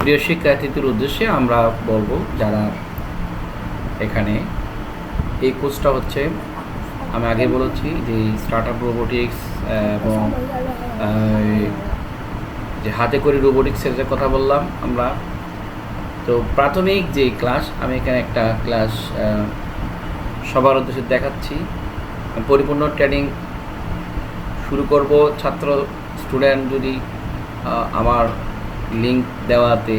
প্রিয় শিক্ষার্থীদের উদ্দেশ্যে আমরা বলব যারা এখানে, এই কোর্সটা হচ্ছে, আমি আগে বলেছি যে স্টার্ট আপ রোবোটিক্স এবং যে হাতে করে রোবোটিক্সের যে কথা বললাম আমরা। তো প্রাথমিক যে ক্লাস, আমি এখানে একটা ক্লাস সবার উদ্দেশ্যে দেখাচ্ছি। পরিপূর্ণ ট্রেনিং শুরু করব ছাত্র, স্টুডেন্ট যদি আমার লিঙ্ক দেওয়াতে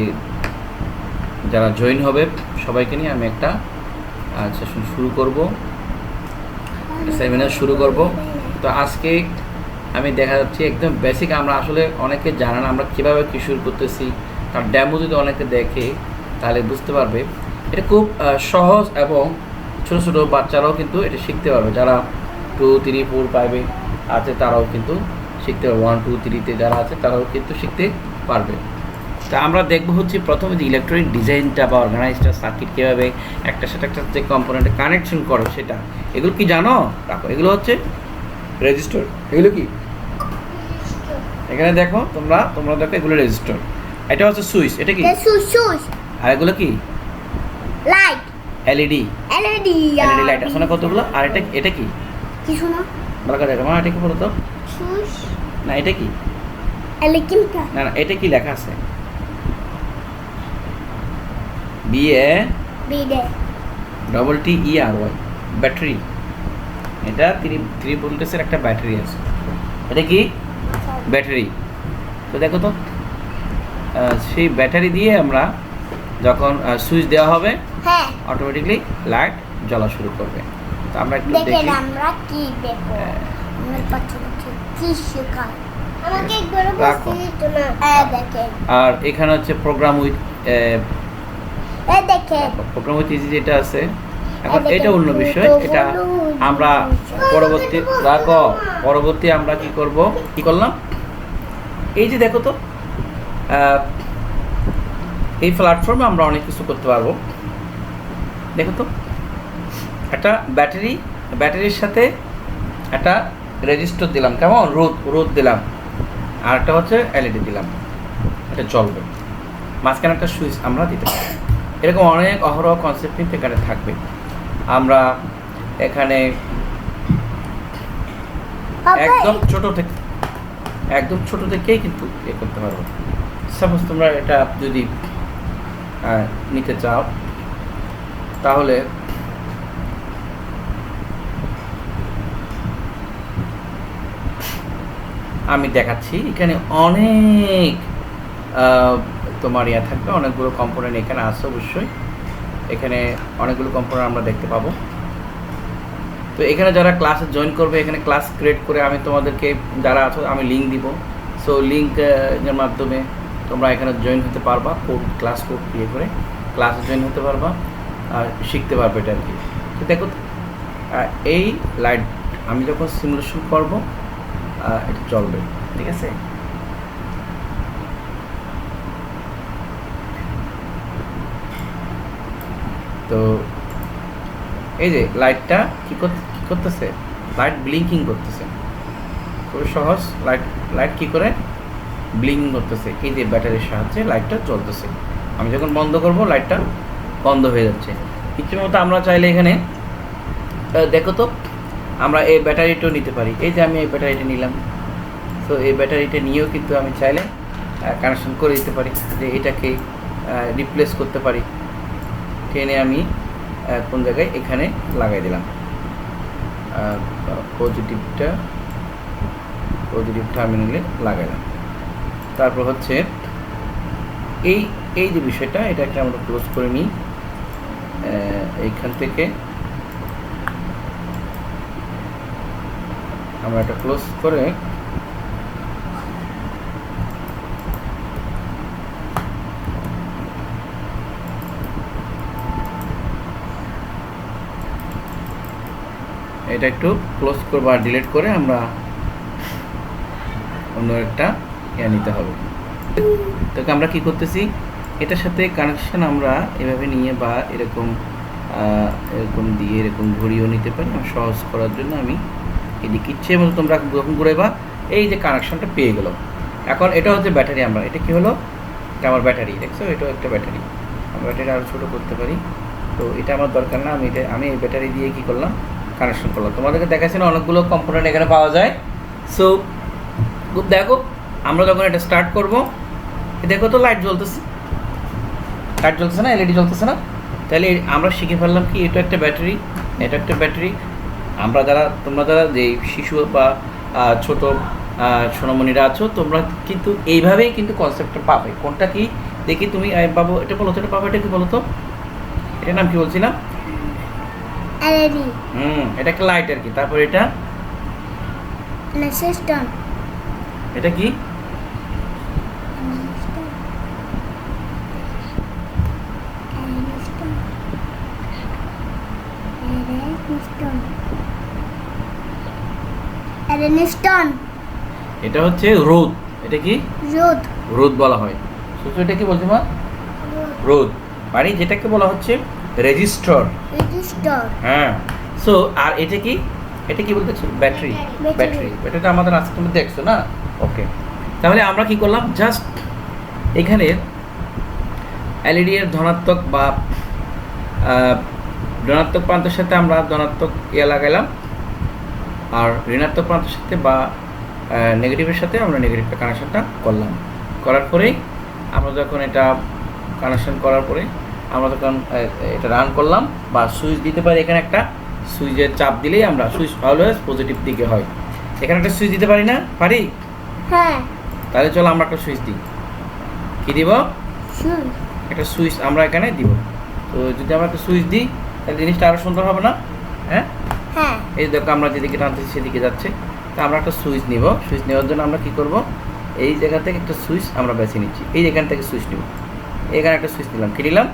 যারা জয়েন হবে, সবাইকে নিয়ে আমি একটা সেশন শুরু করব। সেমিনার শুরু করব। তো আজকে আমি দেখা যাচ্ছে একদম বেসিক আমরা আসলে অনেকে জানে না আমরা কীভাবে কী শুরু করতেছি। তার ড্যামো যদি অনেকে দেখে, তাহলে বুঝতে পারবে। এটা খুব সহজ এবং ছোটো ছোটো বাচ্চারাও কিন্তু এটা শিখতে পারবে। যারা টু থ্রি ফোর ফাইভে আছে, তারাও কিন্তু শিখতে পারবে। ওয়ান টু থ্রিতে যারা আছে তারাও কিন্তু শিখতে পারবে। তা আমরা দেখব হচ্ছে প্রথমে যে ইলেকট্রনিক ডিজাইনটা বা অর্গানাইজটা সার্কিট কীভাবে একটা সেটা একটা যে কম্পোনেন্টে কানেকশন করে সেটা। এগুলো কি জানো? রাখো। এগুলো হচ্ছে রেজিস্টার এগুলো কি? এখানে দেখো তোমরা তোমরা দেখো এগুলো রেজিস্টার এটা হচ্ছে সুইচ এটা কি? সুইচ আর এগুলো কি? Light LED LED LED light আছে না কতগুলো? আর এটা এটা কি? কি শোনো? ভালো করে দেখো। এটা কি বলো তো? সুস না এটা কি? এলিকিমটা না না এটা কি লেখা আছে? BA বিডে double T E R Y battery এটা থ্রি থ্রি ভোল্টেজের একটা ব্যাটারি আছে। এটা কি? ব্যাটারি তো দেখো তো সেই ব্যাটারি দিয়ে আমরা যখন সুইচ দেওয়া হবে হ্যাঁ। অটোমেটিকলি লাইট জ্বলা শুরু করবে। তো আমরা একটু দেখি। আমরা কি দেখব? আমার বাচ্চাদেরকে কি শেখায় আমাকে একবার রাখো। বসতে দিত না দেখেন। আর এখানে হচ্ছে প্রোগ্রাম উইথ এই দেখেন। প্রোগ্রাম উইথ ইজি যেটা আছে এখন এটা অন্য বিষয়। এটা আমরা পরবর্তী রাখো। পরবর্তী আমরা কি করব? কি করলাম? এই যে দেখো তো আহ, এই প্ল্যাটফর্মে আমরা অনেক কিছু করতে পারব। দেখো তো একটা ব্যাটারি ব্যাটারির সাথে একটা রেজিস্টার দিলাম। কেমন? রোদ রোদ দিলাম। আর একটা হচ্ছে এলইডি দিলাম। এটা চলবে মাঝখানে একটা সুইচ আমরা দিতে পারি। এরকম অনেক অহরহ কনসেপ্ট কিন্তু এখানে থাকবে। আমরা এখানে একদম ছোট থেকে একদম ছোট থেকেই কিন্তু এ করতে পারব। সাপোজ তোমরা এটা যদি নিতে চাও তাহলে আমি দেখাচ্ছি। এখানে অনেক তোমার ইয়া থাকবে, অনেকগুলো কম্পোনেন্ট এখানে আছে অবশ্যই। এখানে অনেকগুলো কম্পোনেন্ট আমরা দেখতে পাবো। তো এখানে যারা ক্লাসে জয়েন করবে, এখানে ক্লাস ক্রিয়েট করে আমি তোমাদেরকে, যারা আছো, আমি লিঙ্ক দিব। সো লিঙ্ক এর মাধ্যমে তোমরা এখানে জয়েন হতে পারবা কোড ক্লাস কোড ইয়ে করে। ক্লাসে জয়েন হতে পারবা, আর শিখতে পারবে এটা আর কি। তো দেখো এই লাইট আমি যখন সিমুলেশন করব এটা চলবে। ঠিক আছে? তো এই যে লাইটটা কি কর- কি করতেছে? লাইট ব্লিঙ্কিং করতেছে। খুবই সহজ। লাইট লাইট কি করে? ব্লিঙ্কিং করতেছে। এই যে ব্যাটারির সাহায্যে লাইটটা চলতেছে। আমি যখন বন্ধ করব লাইটটা বন্ধ হয়ে যাচ্ছে। কিছু মতো আমরা চাইলে এখানে দেখো তো আমরা এই ব্যাটারিটাও নিতে পারি। এই যে আমি এই ব্যাটারিটা নিলাম। তো এই ব্যাটারিটা নিয়েও কিন্তু আমি চাইলে কানেকশন করে দিতে পারি যে এটাকে রিপ্লেস করতে পারি। টেনে আমি কোন জায়গায়? এখানে লাগাই দিলাম। পজিটিভটা পজিটিভ টার্মিনালে লাগাইলাম তারপর হচ্ছে, এই এই যে বিষয়টা এটাকে আমরা ক্লোজ করে নিই। এইখান থেকে আমরা এটা ক্লোজ করে এটা একটু ক্লোজ করব আর ডিলিট করে আমরা অন্য একটা ইয়া নিতে হবে। তো আমরা কি করতেছি? এটার সাথে কানেকশন আমরা এভাবে নিয়ে বা এরকম এরকম দিয়ে এরকম ঘুরিয়েও নিতে পারি। সহজ করার জন্য আমি এদিকে ইচ্ছে মতো তোমরা যখন ঘুরাইবা, এই যে কানেকশনটা পেয়ে গেল। এখন এটা হচ্ছে ব্যাটারি আমরা। এটা কি হলো? এটা আমার ব্যাটারি, দেখছ? এটাও একটা ব্যাটারি। আমরা ব্যাটারি আরও ছোটো করতে পারি। তো এটা আমার দরকার না। আমি এটা, আমি এই ব্যাটারি দিয়ে কি করলাম? কানেকশন করলাম। তোমাদেরকে দেখাচ্ছি না, অনেকগুলো কম্পোনেন্ট এখানে পাওয়া যায়। সো দেখো, আমরা যখন এটা স্টার্ট করব দেখো তো লাইট জ্বলতেছে। লাইট জ্বলতেছে না? এলইডি জ্বলতেছে না? তাহলে আমরা শিখে ফেললাম কি, এটা একটা ব্যাটারি, এটা একটা ব্যাটারি। আমরা যারা তোমরা যারা যে শিশু বা ছোট সোনামণিরা আছো তোমরা কিন্তু এইভাবেই কিন্তু কনসেপ্টটা পাবে। কোনটা কি? দেখি তুমি বাবু এটা বলো তো এটা পাবো এটা কি বলো তো? এটার নাম কি বলছিলাম? হুম এটা একটা লাইট আর কি। তারপর এটা? এটা কি? স্টোন এটা হচ্ছে রোদ। এটা কি? রোদ। রোদ বলা হয়। এটা কি বলছি মা? রোদ। মানে যেটাকে বলা হচ্ছে রেজিস্টর রেজিস্টার হ্যাঁ। সো আর এটা কি? এটা কি বলতেছো? ব্যাটারি। ব্যাটারি। ব্যাটারিটা আমাদের আজকে তুমি দেখছ না? ওকে তাহলে আমরা কি করলাম? জাস্ট এখানে এলইডি এর ধনাত্মক বা ধনাত্মক প্রান্তের সাথে আমরা ধনাত্মক ইয়ে লাগাইলাম। আর ঋণাত্মক প্রান্তের সাথে বা নেগেটিভের সাথে আমরা নেগেটিভটা কানেকশনটা করলাম। করার পরেই আমরা যখন এটা কানেকশন করার পরে আমরা যখন এটা রান করলাম বা সুইচ দিতে পারি এখানে একটা সুইচের চাপ দিলেই আমরা সুইচ অলওয়েজ পজিটিভ দিকে হয়। এখানে একটা সুইচ দিতে পারি না? পারি? হ্যাঁ। তাহলে চলো আমরা একটা সুইচ দিই। কী দিব? একটা সুইচ আমরা এখানে দিব। তো যদি আমরা একটা সুইচ দিই তাহলে জিনিসটা আরও সুন্দর হবে না? হ্যাঁ হ্যাঁ? এই দেখো আমরা যেদিকে টানতেছি সেদিকে যাচ্ছে। তা আমরা একটা সুইচ নিব। সুইচ নেওয়ার জন্য আমরা কি করব? এই জায়গা থেকে একটা সুইচ আমরা বেছে নিচ্ছি। এই এখান থেকে সুইচ নিব। এখানে একটা সুইচ নিলাম। কি নিলাম?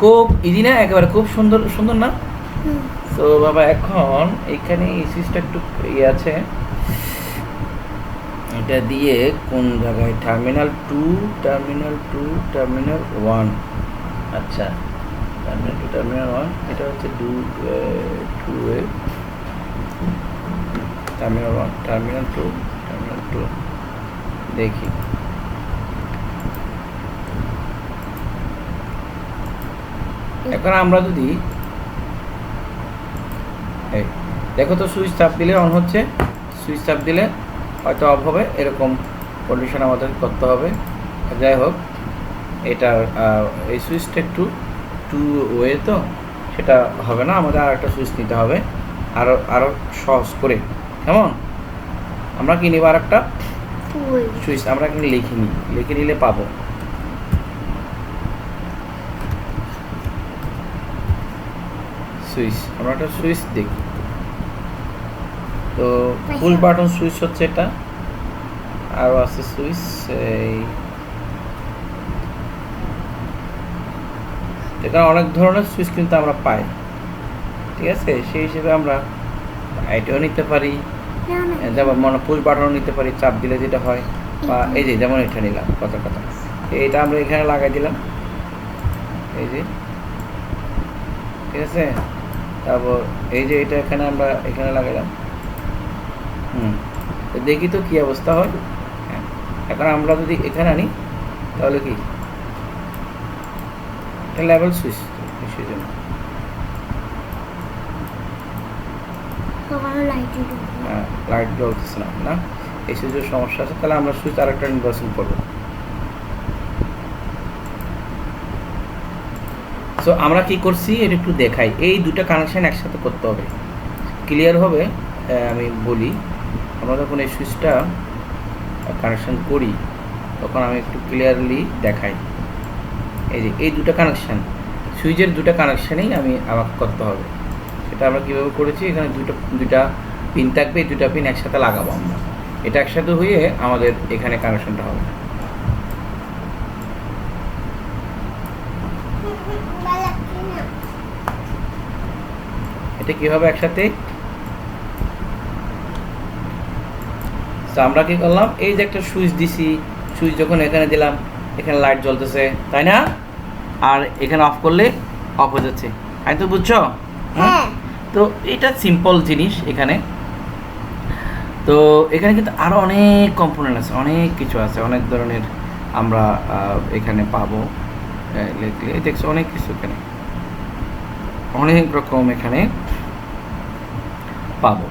খুব ইজি না? একেবারে খুব সুন্দর সুন্দর না? তো বাবা এখন এখানে এই সুইচটা একটু ইয়ে আছে। এটা দিয়ে কোন জায়গায়? Terminal two terminal two terminal one. আচ্ছা। Terminal two terminal one. এটা হচ্ছে টু টু এ terminal one terminal two terminal two দেখি। এখন আমরা যদি দেখো তো সুইচ চাপ দিলে অন হচ্ছে। সুইচ চাপ দিলে হয়তো অফ হবে, এরকম কন্ডিশন আমাদের করতে হবে। যাই হোক, এটা এই সুইচটা একটু টু ওয়ে তো, সেটা হবে না, আমাদের আর একটা সুইচ নিতে হবে। আরও আরও সহজ করে। কেমন? আমরা কি নিব আর একটা সুইচ আমরা কিন্তু লিখে নিই। লিখে নিলে পাবো। সুইচ আমরা একটা সুইচ দেখি। তো ফুল বাটন সুইচ হচ্ছে এটা। আরও আছে সুইচ এই এখানে অনেক ধরনের সুইচ কিন্তু আমরা পাই। ঠিক আছে? সেই হিসেবে আমরা এটাও নিতে পারি, যেমন মনে পুশ বাটনও নিতে পারি, চাপ দিলে যেটা হয়, বা এই যে যেমন এটা নিলাম, কথা কথা। এটা আমরা এখানে লাগাই দিলাম। এই যে, ঠিক আছে? তারপর এই যে এটা এখানে আমরা এখানে লাগাইলাম হুম দেখি তো কী অবস্থা হয়। হ্যাঁ এখন আমরা যদি এখানে আনি, তাহলে কি? এটা লেভেল সুইচ সেই জন্য লাইট লাইট জ্বলতেছে না না? এই সুইচের সমস্যা আছে তাহলে আমরা সুইচ আরেকটা নির্বাচন করব। সো আমরা কি করছি? এটা একটু দেখাই। এই দুটো কানেকশন একসাথে করতে হবে। ক্লিয়ার হবে? আহ, আমি বলি। আমরা যখন এই সুইচটা কানেকশন করি তখন আমি একটু ক্লিয়ারলি দেখাই। এই যে এই দুটো কানেকশান সুইচের দুটো কানেকশানেই আমি আমাকে করতে হবে। সেটা আমরা কীভাবে করেছি? এখানে দুটো, দুটা পিন থাকবে দুটা পিন একসাথে লাগাবো আমরা। এটা একসাথে হয়ে আমাদের এখানে কানেকশনটা হবে। এটা কি হবে একসাথে আমরা কি করলাম? এই যে একটা সুইচ দিছি, সুইচ যখন এখানে দিলাম, এখানে লাইট জ্বলতেছে, তাই না? আর এখানে অফ করলে অফ হয়ে যাচ্ছে। তাই তো বুঝছ? হ্যাঁ। তো এটা সিম্পল জিনিস এখানে। তো এখানে কিন্তু আরও অনেক কম্পোনেন্ট আছে, অনেক কিছু আছে, অনেক ধরনের আমরা এখানে পাবো। দেখছ, অনেক কিছু এখানে। অনেক রকম এখানে পাবো।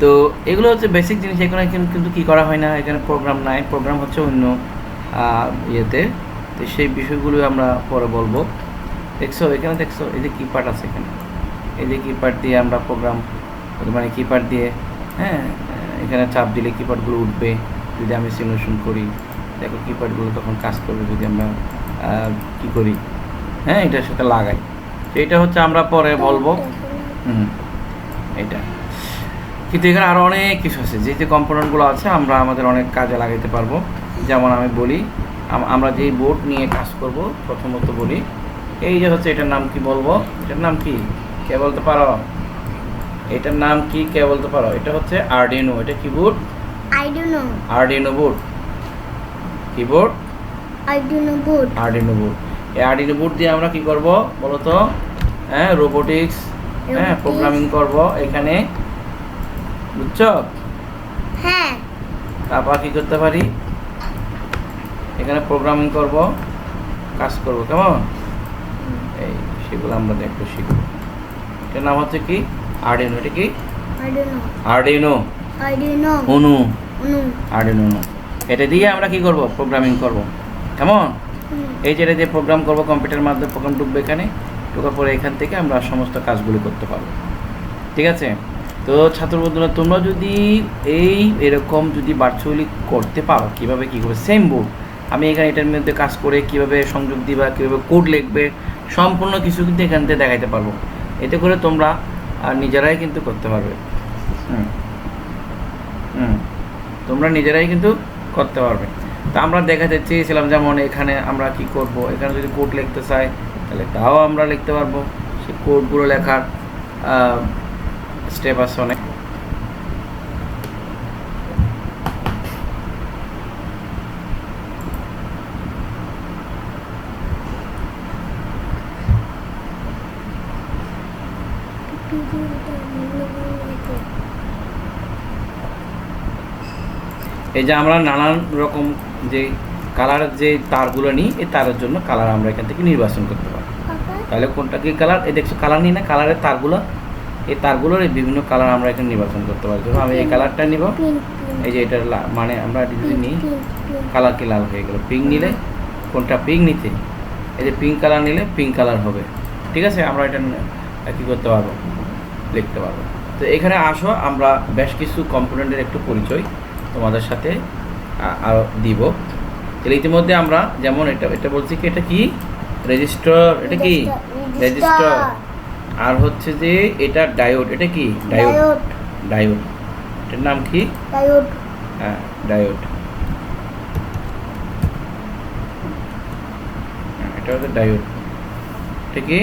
তো এগুলো হচ্ছে বেসিক জিনিস, এখানে কিন্তু কী করা হয় না, এখানে প্রোগ্রাম নাই। প্রোগ্রাম হচ্ছে অন্য ইয়েতে। তো সেই বিষয়গুলো আমরা পরে বলব। দেখছ, এখানে দেখছ, এই যে কিপ্যাড আছে এখানে? এই যে কিপ্যাড দিয়ে আমরা প্রোগ্রাম মানে কিপার দিয়ে হ্যাঁ এখানে চাপ দিলে কিপারগুলো উঠবে, যদি আমি সিমুলেশন করি, দেখো কিপ্যাডগুলো তখন কাজ করবে যদি আমরা কি করি হ্যাঁ এটার সাথে লাগাই। তো এটা হচ্ছে আমরা পরে বলব। হুম, এটা। কিন্তু এখানে আরও অনেক কিছু আছে, যে যে কম্পোনেন্টগুলো আছে আমরা আমাদের অনেক কাজে লাগাইতে পারব। যেমন আমি বলি আমরা যেই বোর্ড নিয়ে কাজ করব, প্রথমত বলি, এই যে হচ্ছে এটার নাম কি বলব? এটার নাম কি? কে বলতে পারো? এটার নাম কি? কে বলতে পারো? এটা হচ্ছে আরডিনো এটা কি board I don't know. Arduino board keyboard know board. Arduino board এই আরডিনো বোর্ড দিয়ে আমরা কি করব বলো তো হ্যাঁ রোবোটিক্স হ্যাঁ প্রোগ্রামিং করব এখানে। বুঝছ? হ্যাঁ। তারপর কি করতে পারি? এখানে প্রোগ্রামিং করব কাজ করব কেমন? এই সেগুলো আমরা দেখব শিখব এটার নাম হচ্ছে কি? আর্ডিনো। এটা কি. আর্ডিনো। অনু. Arduino Uno. এটা দিয়ে আমরা কি করব? প্রোগ্রামিং করব। কেমন। এই যেটা দিয়ে প্রোগ্রাম করব কম্পিউটার মাধ্যমে প্রোগ্রাম ঢুকবে এখানে। ঢোকার পরে এখান থেকে আমরা সমস্ত কাজগুলো করতে পারব। ঠিক আছে? তো ছাত্র বন্ধুরা তোমরা যদি এই এরকম যদি ভার্চুয়ালি করতে পারো কীভাবে কী করবে? সেম বোর্ড আমি এখানে এটার মধ্যে কাজ করে কীভাবে সংযোগ দিবা কীভাবে কোড লিখবে সম্পূর্ণ কিছু কিন্তু এখান থেকে দেখাইতে পারব। এতে করে তোমরা আর নিজেরাই কিন্তু করতে পারবে। হুম। হুম। তোমরা নিজেরাই কিন্তু করতে পারবে। তা আমরা দেখাতে চেয়েছিলাম যেমন এখানে আমরা কি করব এখানে যদি কোড লিখতে চাই তাহলে তাও আমরা লিখতে পারব। সেই কোডগুলো লেখার স্টেপ আছে অনেক। এই যে আমরা নানান রকম যে কালারের যে তারগুলো নিই এই তারের জন্য কালার আমরা এখান থেকে নির্বাচন করতে পারি। তাহলে কোনটা কি কালার এই দেখছ কালার নিই না কালারের তারগুলো। এই তারগুলোর এই বিভিন্ন কালার আমরা এখানে নির্বাচন করতে পারি। ধরো আমি এই কালারটা নিব। এই যে এটার মানে আমরা যদি নিই কালার কি লাল হয়ে গেল? পিঙ্ক নিলে কোনটা? পিঙ্ক নিতে। এই যে পিঙ্ক কালার নিলে পিঙ্ক কালার হবে। ঠিক আছে? আমরা এটা কী করতে পারব? লিখতে পারব। তো এখানে আসো আমরা বেশ কিছু কম্পোনেন্টের একটু পরিচয় তোমাদের সাথে আ- আরও দিব। তাহলে ইতিমধ্যে আমরা যেমন এটা এটা বলছি কি এটা কি? রেজিস্টার এটা কি? রেজিস্টার আর হচ্ছে যে এটা ডায়োড এটা কি? ডায়োড ডায়োড এটার নাম কি? ডায়োড হ্যাঁ ডায়োড এটা হচ্ছে ডায়োড এটা কি?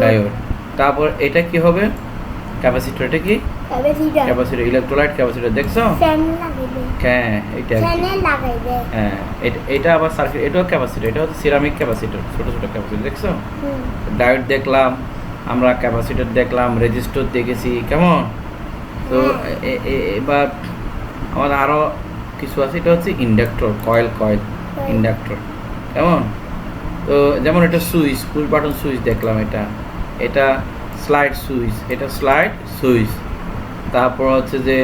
ডায়োড তারপর এটা কি হবে? ক্যাপাসিটর এটা কি? ক্যাপাসিটর ইলেকট্রোলাইট ক্যাপাসিটর দেখছ? হ্যাঁ এটা। হ্যাঁ এটা- এটা আবার সার্কিট এটাও ক্যাপাসিটর এটা হচ্ছে সিরামিক ক্যাপাসিটর ছোট ছোট ক্যাপাসিটর দেখছ? ডায়োড দেখলাম আমরা ক্যাপাসিটর দেখলাম রেজিস্টার দেখেছি কেমন? তো হ্যাঁ। এবার আমাদের আরও কিছু আছে এটা হচ্ছে ইন্ডাক্টর কয়েল কয়েল ইন্ডাক্টর কেমন? তো যেমন এটা সুইচ পুশ বাটন সুইচ দেখলাম এটা এটা স্লাইড সুইচ এটা স্লাইড সুইচ তারপর হচ্ছে যে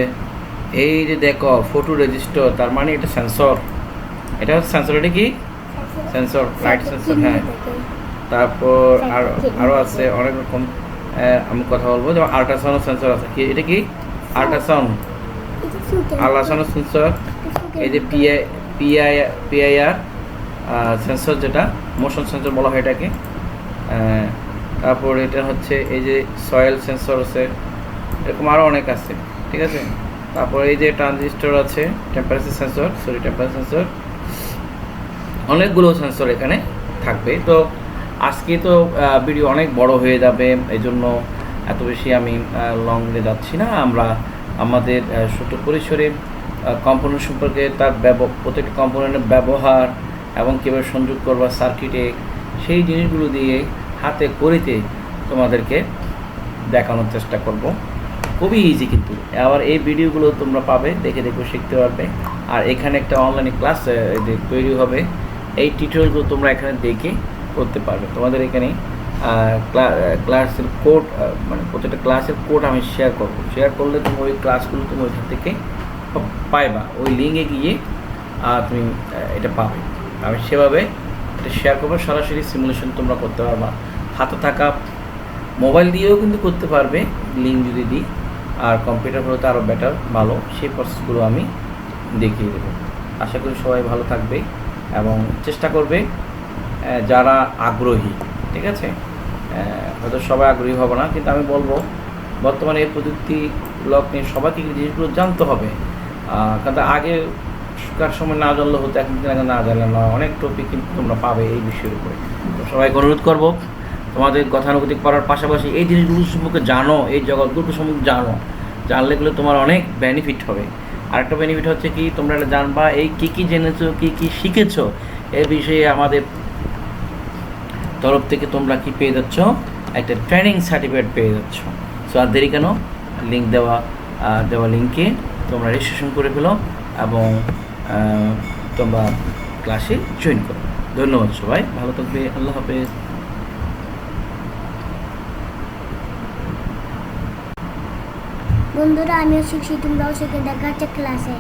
এই যে দেখো ফটো রেজিস্টার তার মানে এটা সেন্সর এটা সেন্সর এটা কি? সেন্সর লাইট সেন্সর হ্যাঁ। তারপর আর আরও আছে অনেক রকম আমি কথা বলব। যেমন আল্ট্রাসাউন্ড সেন্সর আছে কি এটা কি? আল্ট্রাসাউন্ড আল্ট্রাসাউন্ড সেন্সর এই যে পিআই পিআই পিআইআর সেন্সর যেটা মোশন সেন্সর বলা হয় এটাকে তারপর এটা হচ্ছে এই যে সয়েল সেন্সর আছে, এরকম আরও অনেক আছে, ঠিক আছে? তারপর এই যে ট্রানজিস্টর আছে temperature sensor sorry temperature sensor অনেকগুলো সেন্সর এখানে থাকবে। তো আজকে তো ভিডিও অনেক বড় হয়ে যাবে এই জন্য এত বেশি আমি লংয়ে যাচ্ছি না। আমরা আমাদের ছোট পরিসরে কম্পোনেন্ট সম্পর্কে তার প্রত্যেকটা কম্পোনেন্টের ব্যবহার এবং কীভাবে সংযোগ করবা সার্কিটে সেই জিনিসগুলো দিয়ে হাতে করিতে তোমাদেরকে দেখানোর চেষ্টা করব। খুবই ইজি কিন্তু। আবার এই ভিডিওগুলো তোমরা পাবে, দেখে দেখে শিখতে পারবে। আর এখানে একটা অনলাইনে ক্লাস তৈরি হবে, এই টিউটোরিয়ালগুলো তোমরা এখানে দেখে করতে পারবে। তোমাদের এখানে ক্লাসের কোড মানে প্রত্যেকটা ক্লাসের কোড আমি শেয়ার করব। শেয়ার করলে তুমি ওই ক্লাসগুলো তুমি ওইখান থেকে পাইবা। ওই লিঙ্কে গিয়ে তুমি এটা পাবে। আমি সেভাবে এটা শেয়ার করব। সরাসরি সিমুলেশন তোমরা করতে পারবা। হাতে থাকা মোবাইল দিয়েও কিন্তু করতে পারবে। লিঙ্ক যদি দিই, আর কম্পিউটার হলে তো আরও বেটার ভালো। সেই প্রসেসগুলো আমি দেখিয়ে দেবো। আশা করি সবাই ভালো থাকবে এবং চেষ্টা করবে যারা আগ্রহী, ঠিক আছে? হয়তো সবাই আগ্রহী হবে না, কিন্তু আমি বলব, বর্তমানে এই প্রযুক্তি লক নিয়ে সবাইকে জিনিসগুলো জানতে হবে। কারণ আগে কার সময় না জানলে হতো এখন আগে না জানলে না, অনেক টপিক কিন্তু তোমরা পাবে এই বিষয়ের উপরে। তো সবাইকে অনুরোধ করব, তোমাদের গতানুগতিক করার পাশাপাশি এই জিনিসগুলো সম্পর্কে জানো, এই জগৎগুলো সম্পর্কে জানো। জানলে গুলো তোমার অনেক বেনিফিট হবে। আরেকটা বেনিফিট হচ্ছে কি, তোমরা এটা জানবা, এই কী কী জেনেছো, কী কী শিখেছো, এ বিষয়ে আমাদের তরফ থেকে তোমরা কি পেয়ে যাচ্ছ? একটা ট্রেনিং সার্টিফিকেট পেয়ে যাচ্ছ। সো আর দেরি কেন? লিঙ্ক দেওয়া দেওয়া লিঙ্কে তোমরা রেজিস্ট্রেশন করে ফেলো এবং তোমরা ক্লাসে জয়েন করো। ধন্যবাদ সবাই, ভালো থাকবে, আল্লাহ হাফেজ। বন্ধুরা, আমিও শিখছি, তোমরাও শিখে, দেখা ক্লাসে